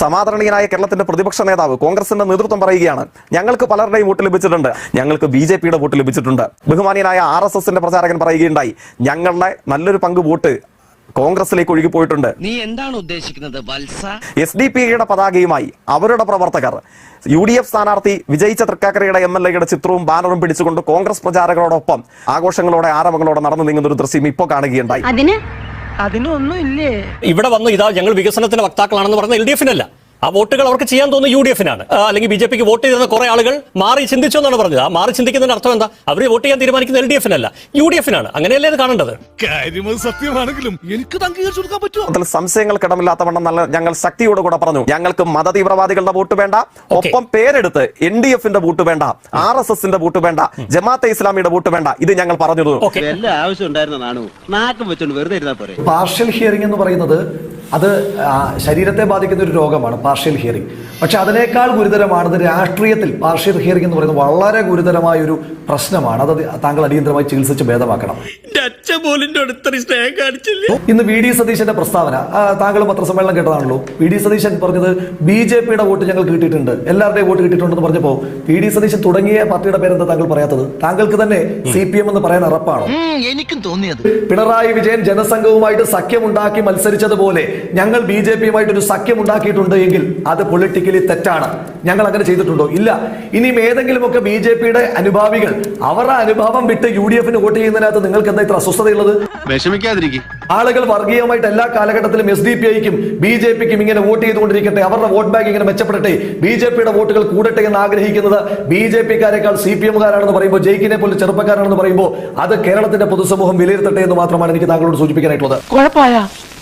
സമാദരണീയനായ കേരളത്തിന്റെ പ്രതിപക്ഷ നേതാവ് കോൺഗ്രസിന്റെ നേതൃത്വം പറയുകയാണ്. ഞങ്ങൾക്ക് പലരുടെയും വോട്ട് ലഭിച്ചിട്ടുണ്ട്. ഞങ്ങൾക്ക് ബി ജെ പിയുടെ വോട്ട് ലഭിച്ചിട്ടുണ്ട്. ബഹുമാനീയനായ ആർ എസ് എസിന്റെ പ്രചാരകൻ പറയുകയുണ്ടായി. ഞങ്ങളുടെ നല്ലൊരു പങ്ക് വോട്ട് കോൺഗ്രസിലേക്ക് ഒഴുകി പോയിട്ടുണ്ട്. നീ എന്താണ് ഉദ്ദേശിക്കുന്നത് വത്സ? എസ് ഡി പി ഐയുടെ പതാകയുമായി അവരുടെ പ്രവർത്തകർ യു ഡി എഫ് സ്ഥാനാർത്ഥി വിജയിച്ച തൃക്കാക്കരയുടെ എം എൽ എയുടെ ചിത്രവും ബാനറും പിടിച്ചുകൊണ്ട് കോൺഗ്രസ് പ്രചാരകരോടൊപ്പം ആഘോഷങ്ങളോടെ ആരവങ്ങളോടെ നടന്നു നീങ്ങുന്ന ഒരു ദൃശ്യം ഇപ്പോൾ കാണുകയുണ്ടായി. അതിന് അതിനൊന്നും ഇല്ലേ ഇവിടെ വന്നു ഇതാ ഞങ്ങൾ വികസനത്തിന്റെ വക്താക്കളാണെന്ന് പറഞ്ഞ എൽ ഡി എഫിനല്ല ആ വോട്ടുകൾ അവർക്ക് ചെയ്യാൻ തോന്നുന്നത് യു ഡി എഫിനാണ്. അല്ലെങ്കിൽ ബി ജെ പിക്ക് വോട്ട് ചെയ്തിരുന്ന കുറെ ആളുകൾ മാറി ചിന്തിച്ചു എന്നാണ് പറഞ്ഞത്. ആ മാറി ചിന്തിക്കുന്നതിന്റെ അർത്ഥം എന്താ? അവർ വോട്ട് ചെയ്യാൻ തീരുമാനിക്കുന്നത് എൽ ഡി എഫിനല്ല യു ഡി എഫിനാണ്. അങ്ങനെയല്ലേ അത് കാണേണ്ടത്? സത്യമാണെങ്കിലും എനിക്ക് അതിൽ സംശയങ്ങൾക്കിടമില്ലാത്തവണ്ണം നല്ല ഞങ്ങൾ ശക്തിയോട് കൂടെ പറഞ്ഞു. ഞങ്ങൾക്ക് മത തീവ്രവാദികളുടെ വോട്ട് വേണ്ട. ഒപ്പം പേരെടുത്ത് എൻ ഡി എഫിന്റെ വോട്ട് വേണ്ട. ആർ എസ് എസിന്റെ വോട്ട് വേണ്ട. ജമാഅത്തെ ഇസ്ലാമിയുടെ വോട്ട് വേണ്ട. ഇത് ഞങ്ങൾ പറഞ്ഞു എല്ലാ ആവശ്യം നാണു. നാക്കം വെച്ചോണ്ട് വെറുതെ പാർഷ്യൽ ഹിയറിംഗ് എന്ന് പറയുന്നത് അത് ശരീരത്തെ ബാധിക്കുന്ന ഒരു രോഗമാണ്. പാർഷ്യൽ ഹിയറിംഗ് പക്ഷെ അതിനേക്കാൾ ഗുരുതരമാണത് രാഷ്ട്രീയത്തിൽ പാർഷ്യൽ ഹിയറിംഗ് എന്ന് പറയുന്നത് വളരെ ഗുരുതരമായ ഒരു പ്രശ്നമാണ്. അത് താങ്കൾ അടിയന്തരമായി ചികിത്സിച്ച് ഭേദമാക്കണം. ഇന്ന് വി ഡി സതീശന്റെ പ്രസ്താവന. താങ്കൾ പത്രസമ്മേളനം കേട്ടതാണല്ലോ. വി ഡി സതീശൻ പറഞ്ഞത് ബി ജെ പിയുടെ വോട്ട് ഞങ്ങൾ കിട്ടിയിട്ടുണ്ട്. എല്ലാവരുടെയും വോട്ട് കിട്ടിയിട്ടുണ്ടെന്ന് പറഞ്ഞപ്പോൾ വി ഡി സതീശൻ തുടങ്ങിയ പാർട്ടിയുടെ പേരെന്താ താങ്കൾ പറയാത്തത്? താങ്കൾക്ക് തന്നെ സി പി എം എന്ന് പറയാൻ ഉറപ്പാണോ? എനിക്കും തോന്നിയത്. പിണറായി വിജയൻ ജനസംഘവുമായിട്ട് സഖ്യമുണ്ടാക്കി മത്സരിച്ചതുപോലെ ഞങ്ങൾ ബി ജെ പിയുമായിട്ട് ഒരു സഖ്യം ഉണ്ടാക്കിയിട്ടുണ്ട് എങ്കിൽ അത് പൊളിറ്റിക്കലി തെറ്റാണ്. ഞങ്ങൾ അങ്ങനെ ചെയ്തിട്ടുണ്ടോ? ഇല്ല. ഇനിയും ഏതെങ്കിലുമൊക്കെ ബി ജെ പിയുടെ അനുഭാവികൾ അവരുടെ അനുഭാവം വിട്ട് യു ഡി എഫിന് വോട്ട് ചെയ്യുന്നതിനകത്ത് നിങ്ങൾക്ക് എന്താ ഇത്ര അസ്വസ്ഥതയുള്ളത്? വിഷമിക്കാതിരിക്കും. ആളുകൾ വർഗീയമായിട്ട് എല്ലാ കാലഘട്ടത്തിലും എസ് ഡി പി ഐക്കും ബി ജെ പിക്കും ഇങ്ങനെ വോട്ട് ചെയ്തുകൊണ്ടിരിക്കട്ടെ. അവരുടെ വോട്ട് ബാങ്ക് ഇങ്ങനെ മെച്ചപ്പെടട്ടെ. ബി ജെ പിയുടെ വോട്ടുകൾ കൂടട്ടെ എന്ന് ആഗ്രഹിക്കുന്നത് ബി ജെ പിക്കാരെക്കാൾ സി പി എമ്മുകാരാണെന്ന് പറയുമ്പോൾ ജയിക്കിനെ പോലെ ചെറുപ്പക്കാരാണെന്ന് പറയുമ്പോൾ അത് കേരളത്തിന്റെ പൊതുസമൂഹം വിലയിരുത്തട്ടെ എന്ന് മാത്രമാണ് എനിക്ക് താങ്കളോട് സൂചിപ്പിക്കാനായിട്ടുള്ളത്.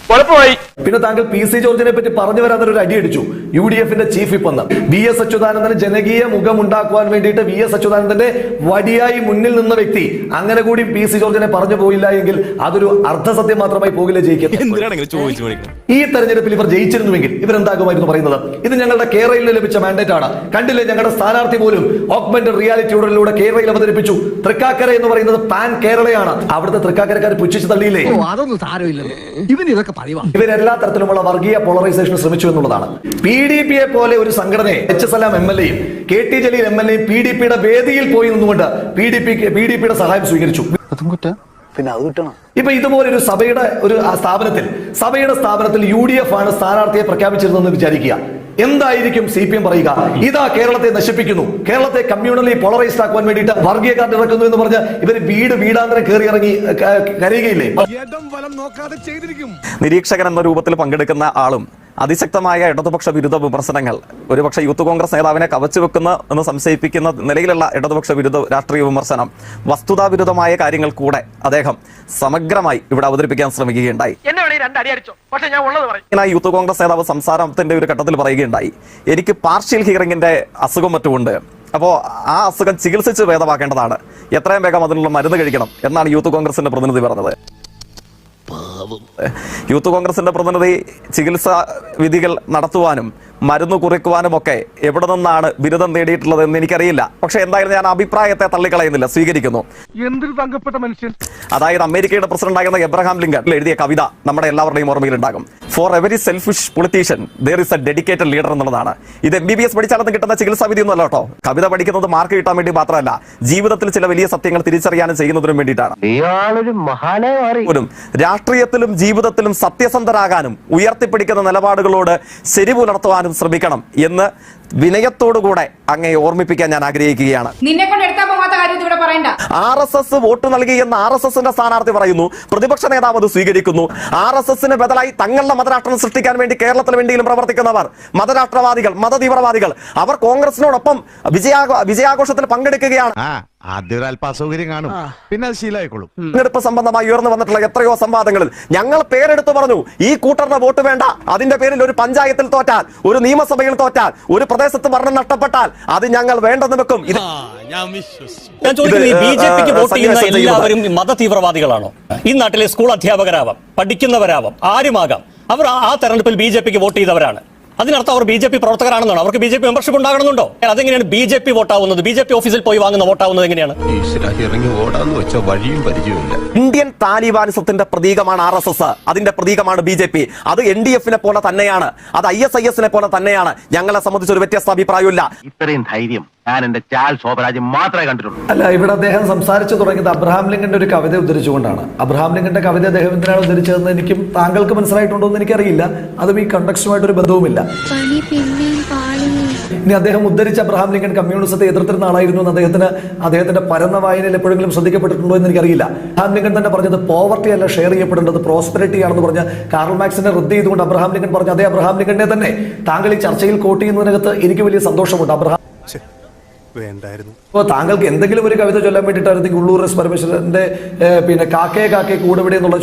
കുഴപ്പമായ. പിന്നെ താങ്കൾ പി സി ജോർജിനെ പറ്റി പറഞ്ഞു വരാൻ ഒരു അടി അടിച്ചു യു ഡി എഫിന്റെ ചീഫ് ഇപ്പൊ വി എസ് അച്യുതാനന്ദന് ജനകീയ മുഖം ഉണ്ടാക്കുവാൻ വേണ്ടിയിട്ട് വി എസ് അച്യുതാനന്ദന്റെ വടിയായി മുന്നിൽ നിന്ന വ്യക്തി. അങ്ങനെ കൂടി പി സി ജോർജിനെ പറഞ്ഞു പോയില്ല എങ്കിൽ അതൊരു അർദ്ധസത്യം മാത്രമായി പോകില്ല മേടിക്കണം ഈ തെരഞ്ഞെടുപ്പിൽ ഇവർ ജയിച്ചിരുന്നുവെങ്കിൽ ഇവരെന്താകുമായിരുന്നു പറയുന്നത്? ഇത് ഞങ്ങളുടെ കേരളയിൽ ലഭിച്ച മാൻഡേറ്റ് ആണ് കണ്ടില്ലേ ഞങ്ങളുടെ സ്ഥാനാർത്ഥി പോലും ഓഗ്മെന്റഡ് റിയാലിറ്റിയോടിലൂടെ കേരളയിൽ അവതരിപ്പിച്ചു. തൃക്കാക്കര എന്ന് പറയുന്നത് പാൻ കേരളയാണ്. അവിടുത്തെ തൃക്കാക്കരക്കാർ പുച്ഛിച്ചു തള്ളിയില്ലേ? അതൊന്നും ഇവൻ ഇതൊക്കെ ഇവരെല്ലാ തരത്തിലുമുള്ള വർഗീയ പോളറൈസേഷൻ ശ്രമിച്ചു എന്നുള്ളതാണ്. പി ഡി പിയെ പോലെ ഒരു സംഘടനയെ എച്ച് എസ് എല്ലാം എം എൽ എയും K T Jaleel M L എയും പി ഡി പിയുടെ വേദിയിൽ പോയി നിന്നുകൊണ്ട് P D P P D പിയുടെ സഹായം സ്വീകരിച്ചു. പിന്നെ അത് കിട്ടണം. ഇപ്പൊ ഇതുപോലെ ഒരു സഭയുടെ ഒരു സ്ഥാപനത്തിൽ സഭയുടെ സ്ഥാപനത്തിൽ യു ഡി എഫ് ആണ് സ്ഥാനാർത്ഥിയെ പ്രഖ്യാപിച്ചിരുന്നതെന്ന് വിചാരിക്കുക. എന്തായിരിക്കും സി പി എം പറയുക? ഇതാ കേരളത്തെ നശിപ്പിക്കുന്നു. കേരളത്തെ കമ്മ്യൂണലി പോളറൈസ്ഡ് ആക്കാൻ വേണ്ടിയിട്ട് വർഗീയ കാർഡ് ഇറക്കുന്നു എന്ന് പറഞ്ഞ് ഇവർ വീട് വീടാന്തരം കയറി ഇറങ്ങി കരയുകയില്ലേ? വലം നോക്കാതെ ചെയ്തിരിക്കും. നിരീക്ഷകൻ എന്ന രൂപത്തിൽ പങ്കെടുക്കുന്ന ആളും അതിശക്തമായ ഇടതുപക്ഷ വിരുദ്ധ വിമർശനങ്ങൾ. ഒരുപക്ഷെ യൂത്ത് കോൺഗ്രസ് നേതാവിനെ കവച്ചു വെക്കുന്ന എന്ന് സംശയിപ്പിക്കുന്ന നിലയിലുള്ള ഇടതുപക്ഷ വിരുദ്ധ രാഷ്ട്രീയ വിമർശനം വസ്തുതാവിരുദ്ധമായ കാര്യങ്ങൾ കൂടെ അദ്ദേഹം സമഗ്രമായി ഇവിടെ അവതരിപ്പിക്കാൻ ശ്രമിക്കുകയുണ്ടായി. യൂത്ത് കോൺഗ്രസ് നേതാവ് സംസാരത്തിന്റെ ഒരു ഘട്ടത്തിൽ പറയുകയുണ്ടായി. എനിക്ക് പാർഷ്യൽ ഹിയറിംഗിന്റെ അസുഖം മറ്റുമുണ്ട്. അപ്പോൾ ആ അസുഖം ചികിത്സിച്ച് ഭേദമാക്കേണ്ടതാണ്. എത്രയും വേഗം അതിനുള്ള മരുന്ന് കഴിക്കണം എന്നാണ് യൂത്ത് കോൺഗ്രസിന്റെ പ്രതിനിധി പറഞ്ഞത്. യൂത്ത് കോൺഗ്രസിന്റെ പ്രതിനിധി ചികിത്സാ വിധികൾ നടത്തുവാനും മരുന്ന് കുറിക്കുവാനും ഒക്കെ എവിടെ നിന്നാണ് ബിരുദം നേടിയിട്ടുള്ളത് എന്ന് എനിക്കറിയില്ല. പക്ഷെ എന്തായാലും ഞാൻ അഭിപ്രായത്തെ തള്ളിക്കളയുന്നില്ല സ്വീകരിക്കുന്നു. എന്തൊരു തങ്കപ്പെട്ട മനുഷ്യൻ. അതായത് അമേരിക്കയുടെ പ്രസിഡന്റ് ആയിരുന്ന എബ്രഹാം ലിങ്കൺ എഴുതിയ കവിത നമ്മുടെ എല്ലാവരുടെയും ഓർമ്മയിലുണ്ടാകും. For every selfish politician there is a dedicated leader എന്നുള്ളതാണ്. ഇത് എം ബി ബി എസ് പഠിച്ചാലും കിട്ടുന്ന ചികിത്സാ വിധി ഒന്നുമല്ല കേട്ടോ. കവിത പഠിക്കുന്നത് മാർക്ക് കിട്ടാൻ വേണ്ടി മാത്രമല്ല ജീവിതത്തിൽ ചില വലിയ സത്യങ്ങൾ തിരിച്ചറിയാനും ചെയ്യുന്നതിനും വേണ്ടിയിട്ടാണ്. രാഷ്ട്രീയത്തിൽ രാഷ്ട്രീയത്തിലും ജീവിതത്തിലും സത്യസന്ധരാകാനും ഉയർത്തിപ്പിടിക്കുന്ന നിലപാടുകളോട് ശരി പുലർത്തുവാനും ശ്രമിക്കണം എന്ന് വിനയത്തോടുകൂടെ അങ്ങയെ ഓർമ്മിപ്പിക്കാൻ ഞാൻ ആഗ്രഹിക്കുകയാണ്. ആർ എസ് എസ് വോട്ട് നൽകി എന്ന് ആർ എസ് എസിന്റെ സ്ഥാനാർത്ഥി പറയുന്നു. പ്രതിപക്ഷ നേതാവ് അത് സ്വീകരിക്കുന്നു. ആർ എസ് എസിന് ബദലായി തങ്ങളുടെ മതരാഷ്ട്രം സൃഷ്ടിക്കാൻ വേണ്ടി കേരളത്തിന് വേണ്ടിയും പ്രവർത്തിക്കുന്നവർ മതരാഷ്ട്രവാദികൾ മതതീവ്രവാദികൾ അവർ കോൺഗ്രസിനോടൊപ്പം വിജയാ വിജയാഘോഷത്തിൽ പങ്കെടുക്കുകയാണ്. ആദ്യം ഒരു അല്പ അസൗകര്യം കാണും പിന്നെ അത് ശീലമായിക്കോളും. തിരഞ്ഞെടുപ്പ് സംബന്ധമായി ഉയർന്നു വന്നിട്ടുള്ള എത്രയോ സംവാദങ്ങളിൽ ഞങ്ങൾ പേരെടുത്ത് പറഞ്ഞു ഈ കൂട്ടറിന്റെ വോട്ട് വേണ്ട. അതിന്റെ പേരിൽ ഒരു പഞ്ചായത്തിൽ തോറ്റാൽ ഒരു നിയമസഭയിൽ തോറ്റാൽ ഒരു പ്രദേശത്ത് ഭരണം നഷ്ടപ്പെട്ടാൽ അത് ഞങ്ങൾ വേണ്ടെന്ന് വെക്കും. ഇത് ഞാൻ ചോദിക്കുന്നത് ഈ ബി ജെ പിക്ക് വോട്ട് ചെയ്യുന്ന എല്ലാവരും മത തീവ്രവാദികളാണോ ഈ നാട്ടിലെ സ്കൂൾ അധ്യാപകരാവാം പഠിക്കുന്നവരാവാം ആരുമാകാം? അവർ ആ- ആ തെരഞ്ഞെടുപ്പിൽ ബി ജെ പിക്ക് വോട്ട് ചെയ്തവരാണ്. അതിനർത്ഥം അവർ ബി ജെ പി പ്രവർത്തകരാണെന്നാണ്. അവർക്ക് ബി ജെ പി മെമ്പർഷിപ്പ് ഉണ്ടാകണമെന്നുണ്ടോ? അതെങ്ങനെയാണ് ബി ജെ പി വോട്ടാവുന്നത്? ബി ജെ പി ഓഫീസിൽ പോയി വാങ്ങുന്ന വോട്ടാവുന്നത് എങ്ങനെയാണ്? ഇറങ്ങി ഓടാന്ന് വെച്ച വഴിയും പരിചയമില്ല ഇന്ത്യൻ താലിബാനിസത്തിന്റെ പ്രതീകമാണ് ആർ എസ് എസ്. അതിന്റെ പ്രതീകമാണ് ബി ജെ പി. അത് എൻ ഡി എഫിനെ പോലെ തന്നെയാണ്. അത് ഐ എസ് ഐ എസിനെ പോലെ തന്നെയാണ്. ഞങ്ങളെ സംബന്ധിച്ച് ഒരു വ്യത്യസ്ത അഭിപ്രായമില്ല ഇത്രയും ധൈര്യം ഞാൻ എന്റെ ചാൽ ശോഭരാജ് മാത്രമേ കണ്ടിട്ടുള്ളൂ. അല്ല ഇവിടെ അദ്ദേഹം സംസാരിച്ചു തുടങ്ങിയത് അബ്രഹാം ലിങ്കന്റെ ഒരു കവിത ഉദ്ധരിച്ചുകൊണ്ടാണ്. അബ്രഹാം ലിങ്കന്റെ കവിത അദ്ദേഹം എന്തിനാണ് ഉദ്ധരിച്ചതെന്ന് എനിക്കും താങ്കൾക്ക് മനസ്സിലായിട്ടുണ്ടോ എന്ന് എനിക്കറിയില്ല. അതും ഈ കണ്ടക്സ്റ്റുമായിട്ട് ഒരു ബന്ധവുമില്ല ഇനി അദ്ദേഹം ഉദ്ധരിച്ച അബ്രഹാം ലിങ്കൻ കമ്മ്യൂണിസത്തെ എതിർത്തിരുന്ന ആളായിരുന്നു എന്ന് അദ്ദേഹത്തിന് അദ്ദേഹത്തിന്റെ പരന്ന വായനയിൽ എപ്പോഴെങ്കിലും ശ്രദ്ധിക്കപ്പെട്ടിട്ടുണ്ടോ എന്ന് എനിക്കറിയില്ല. അബ്രഹാം ലിങ്കൻ തന്നെ പറഞ്ഞത് പോവർട്ടി അല്ല ഷെയർ ചെയ്യപ്പെടേണ്ടത് പ്രോസ്പെരിറ്റി ആണെന്ന് പറഞ്ഞ കാർൾ മാക്സിനെ റദ്ദ് ചെയ്തുകൊണ്ട് അബ്രഹാം ലിങ്കൻ പറഞ്ഞ അതേ അബ്രഹാം ലിങ്കനെ തന്നെ താങ്കൾ ഈ ചർച്ചയിൽ കോട്ട് ചെയ്യുന്നതിനകത്ത് എനിക്ക് വലിയ സന്തോഷമുണ്ട്. അബ്രഹാം വേണ്ടായിരുന്നു. അപ്പോൾ താങ്കൾക്ക് എന്തെങ്കിലും ഒരു കവിത ചൊല്ലാൻ വേണ്ടിയിട്ടായിരുന്നെങ്കിൽ ഉള്ളൂർ എസ് പരമേശ്വരന്റെ പിന്നെ കാക്കേ കാക്കേ കൂടെവിടെ എന്നുള്ള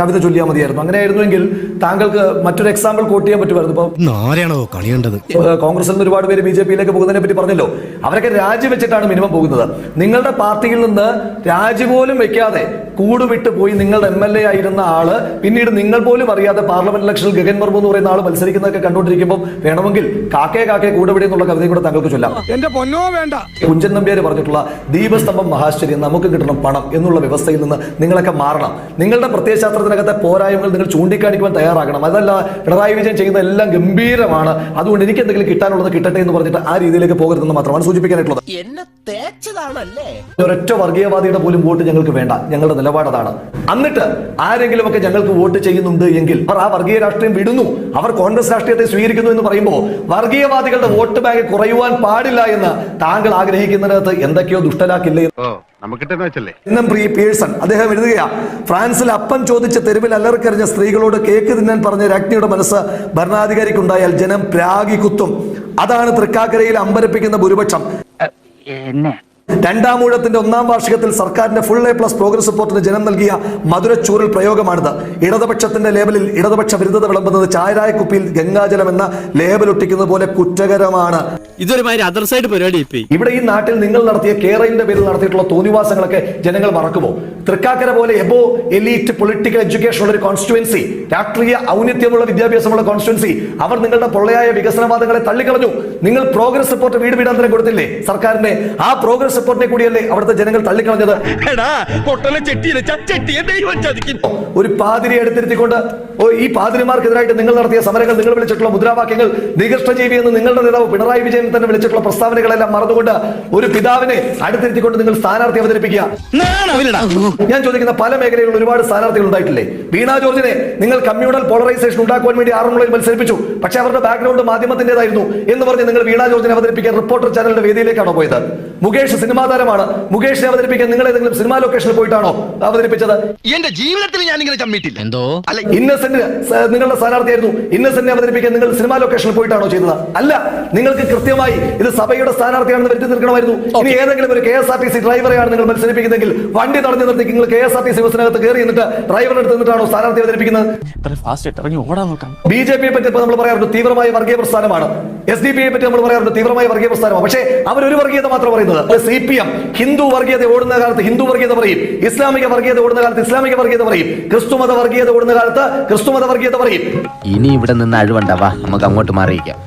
കവിത ചൊല്ലിയാൽ മതിയായിരുന്നു. അങ്ങനെയായിരുന്നുവെങ്കിൽ താങ്കൾക്ക് മറ്റൊരു എക്സാമ്പിൾ കോട്ട് ചെയ്യാൻ പറ്റുമായിരുന്നു. ഇപ്പോൾ ആരെയാണോ കണിയേണ്ടത് ഏഹ് കോൺഗ്രസിൽ നിന്ന് ഒരുപാട് പേര് ബി ജെ പിയിലേക്ക് പോകുന്നതിനെ പറ്റി പറഞ്ഞല്ലോ. അവരൊക്കെ രാജിവെച്ചിട്ടാണ് മിനിമം പോകുന്നത്. നിങ്ങളുടെ പാർട്ടിയിൽ നിന്ന് രാജി പോലും വെക്കാതെ കൂടുവിട്ട് പോയി നിങ്ങളുടെ എം എൽ എ ആയിരുന്ന ആൾ പിന്നീട് നിങ്ങൾ പോലും അറിയാതെ പാർലമെന്റ് ഇലക്ഷനിൽ ഗഗൻ മർമു എന്ന് പറയുന്ന ആൾ മത്സരിക്കുന്നതൊക്കെ കണ്ടുകൊണ്ടിരിക്കുമ്പോൾ വേണമെങ്കിൽ കാക്കേ കാക്കേ കൂടെവിടെ എന്നുള്ള കവിതയും കൂടെ താങ്കൾക്ക് ചൊല്ലാം. എന്റെ പൊന്നോ വേണ്ട. കുഞ്ചൻ നമ്പ്യാർ പറഞ്ഞിട്ടുള്ള ദീപസ്തംഭം മഹാശ്ചര്യം നമുക്ക് കിട്ടണം പണം എന്നുള്ള വ്യവസ്ഥയിൽ നിന്ന് നിങ്ങളൊക്കെ മാറണം. നിങ്ങളുടെ പ്രത്യയശാസ്ത്രത്തിനകത്തെ പോരായ്മകൾ നിങ്ങൾ ചൂണ്ടിക്കാണിക്കുവാൻ തയ്യാറാകണം. അതല്ല പിണറായി വിജയൻ ചെയ്യുന്ന എല്ലാം ഗംഭീരമാണ്. അതുകൊണ്ട് എനിക്ക് എന്തെങ്കിലും കിട്ടാനുള്ളത് കിട്ടട്ടെ എന്ന് പറഞ്ഞിട്ട് ആ രീതിയിലേക്ക് പോകരുതെന്ന് മാത്രമാണ് സൂചിപ്പിക്കാനായിട്ടുള്ളത്. എന്നെ തേച്ചതാണല്ലേ? ഒരൊറ്റ വർഗീയവാദിയുടെ പോലും വോട്ട് ഞങ്ങൾക്ക് വേണ്ട. ഞങ്ങളുടെ നിലപാട് അതാണ്. എന്നിട്ട് ആരെങ്കിലും ഒക്കെ ഞങ്ങൾക്ക് വോട്ട് ചെയ്യുന്നുണ്ട് എങ്കിൽ അവർ ആ വർഗീയ രാഷ്ട്രീയം വിടുന്നു. അവർ കോൺഗ്രസ് രാഷ്ട്രീയത്തെ സ്വീകരിക്കുന്നു എന്ന് പറയുമ്പോൾ വർഗീയവാദികളുടെ വോട്ട് ബാങ്ക് കുറയുവാൻ പാടില്ല എന്ന് താങ്കൾ ആഗ്രഹിക്കുന്നിടത്ത് എന്തൊക്കെയോ ദുഷ്ടലാക്കില്ലേ പ്രിയ പേഴ്സൺ. അദ്ദേഹം എഴുതുകയാ ഫ്രാൻസിൽ അപ്പം ചോദിച്ച തെരുവിൽ അലർക്കറിഞ്ഞ സ്ത്രീകളോട് കേക്ക് തിന്നാൻ പറഞ്ഞ രാജ്ഞിയുടെ മനസ്സ് ഭരണാധികാരിക്കുണ്ടായാൽ ജനം പ്രാഗി കുത്തും അതാണ് തൃക്കാക്കരയിൽ അമ്പരപ്പിക്കുന്ന ഭൂരിപക്ഷം. എന്നെ രണ്ടാം ഊഴത്തിന്റെ ഒന്നാം വാർഷികത്തിൽ സർക്കാരിന്റെ ഫുൾ എ പ്ലസ് പ്രോഗ്രസ് റിപ്പോർട്ടിന് ജനം നൽകിയ മധുരച്ചൂരൽ പ്രയോഗമാണിത്. ഇടതുപക്ഷത്തിന്റെ ലേബലിൽ ഇടതുപക്ഷ വിരുദ്ധത വിളമ്പുന്നത് ചായരായ കുപ്പിയിൽ ഗംഗാജലം എന്ന ലേബൽ ഒട്ടിക്കുന്നത് പോലെ കുറ്റകരമാണ്. ഇതൊരു അതർ സൈഡ് പരിപാടി ഇവിടെ ഈ നാട്ടിൽ നിങ്ങൾ നടത്തിയ കേരളിന്റെ പേരിൽ നടത്തിയിട്ടുള്ള തോന്നിവാസങ്ങളൊക്കെ ജനങ്ങൾ മറക്കുമോ തൃക്കാക്കര പോലെ എബോ എലീറ്റ് പൊളിറ്റിക്കൽ എഡ്യൂക്കേഷൻ ഉള്ള ഒരു കോൺസ്റ്റിറ്റുവൻസി രാഷ്ട്രീയ ഔന്നിത്യമുള്ള വിദ്യാഭ്യാസമുള്ള കോൺസ്റ്റുവൻസി അവർ നിങ്ങളുടെ പൊള്ളയായ വികസനവാദങ്ങളെ തള്ളിക്കളഞ്ഞു. നിങ്ങൾ പ്രോഗ്രസ് റിപ്പോർട്ട് വീട് വീടാന്തരം കൊടുത്തില്ലേ? സർക്കാരിന്റെ ആ പ്രോഗ്രസ് റിപ്പോർട്ടിനെ കൂടിയല്ലേ അവിടുത്തെ ജനങ്ങൾ തള്ളിക്കളഞ്ഞത്? ഒരു പാതിരി എടുത്തിരുത്തിക്കൊണ്ട് ഈ പാതിരിമാർക്കെതിരായിട്ട് നിങ്ങൾ നടത്തിയ സമരങ്ങൾ നിങ്ങൾ വിളിച്ചിട്ടുള്ള മുദ്രാവാക്യങ്ങൾ നികൃഷ്ടജീവി എന്ന് നിങ്ങളുടെ നേതാവ് പിണറായി വിജയൻ തന്നെ വിളിച്ചിട്ടുള്ള പ്രസ്താവനകളെല്ലാം മറന്നുകൊണ്ട് ഒരു പിതാവിനെ അടുത്തിരുത്തിക്കൊണ്ട് നിങ്ങൾ സ്ഥാനാർത്ഥി അവതരിപ്പിക്കുക. ഞാൻ ചോദിക്കുന്ന പല മേഖലകളിൽ ഒരുപാട് സ്ഥാനാർത്ഥികൾ ഉണ്ടായിട്ടില്ലേ? വീണ ജോർജിനെ നിങ്ങൾ കമ്മ്യൂണൽ പോളറൈസേഷൻ ഉണ്ടാക്കുവാൻ വേണ്ടി ആറന്മുളയിൽ മത്സരിപ്പിച്ചു. പക്ഷേ അവരുടെ ബാക്ക്ഗ്രൗണ്ട് മാധ്യമത്തിന്റേതായിരുന്നു എന്ന് പറഞ്ഞ് നിങ്ങൾ വീണ ജോർജിനെ അവതരിപ്പിക്കാൻ റിപ്പോർട്ടർ ചാനലിന്റെ വേദിയിലേക്കാണോ പോയത്? മുകേഷ് സിനിമാ താരമാണ്. മുകേഷിനെ അവതരിപ്പിക്കാൻ നിങ്ങൾ ഏതെങ്കിലും സിനിമാ ലൊക്കേഷനിൽ പോയിട്ടാണോ അവതരിപ്പിച്ചത്? എന്റെ ജീവിതത്തിൽ ഞാൻ ഇങ്ങനെ ചമ്മിട്ടില്ല എന്തോ? അല്ല ഇന്നസെന്റ് സ- നിങ്ങളുടെ സ്ഥാനാർത്ഥിയായിരുന്നു. ഇന്നസെന്റിനെ അവതരിപ്പിക്കാൻ നിങ്ങൾ സിനിമാ ലൊക്കേഷനിൽ പോയിട്ടാണോ ചെയ്തത്? അല്ല നിങ്ങൾക്ക് കൃത്യമായി ഇത് സഭയുടെ സ്ഥാനാർത്ഥിയാണെന്ന് വരുത്തി നിൽക്കണമായിരുന്നു ഇനി ഏതെങ്കിലും ഒരു K S R T C ഡ്രൈവറെയാണ് നിങ്ങൾ മത്സരിപ്പിക്കുന്നതെങ്കിൽ വണ്ടി തടഞ്ഞു നിർത്തി നിങ്ങൾ K S R T C ബസ്സിനകത്ത് കയറി എന്നിട്ട് ഡ്രൈവറെ അടുത്ത് നിന്നിട്ടാണോ സ്ഥാനാർത്ഥി അവതരിപ്പിക്കുന്നത്? ബി ജെ പിയെ പറ്റി ഇപ്പോൾ നമ്മൾ പറയാറുണ്ട് തീവ്രമായ വർഗീയ പ്രസ്ഥാനമാണ്. എസ് ഡി പിയെ പറ്റി നമ്മൾ പറയാറുണ്ട് തീവ്രമായ വർഗീയ പ്രസ്ഥാനമാണ്. പക്ഷേ അവർ ഒരു വർഗീയത മാത്രം പറയുന്നത്. സി പി എം ഹിന്ദു വർഗീയത ഓടുന്ന കാലത്ത് ഹിന്ദു വർഗീയത പറയും. ഇസ്ലാമിക വർഗീയത ഓടുന്ന കാലത്ത് ഇസ്ലാമിക വർഗീയത പറയും. ക്രിസ്തുമത വർഗീയത ഓടുന്ന കാലത്ത് ക്രിസ്തുമത വർഗീയത പറയും. ഇനി ഇവിടെ നിന്ന് അഴിവണ്ടാവാ നമുക്ക് അങ്ങോട്ട് മാറിയിക്കാം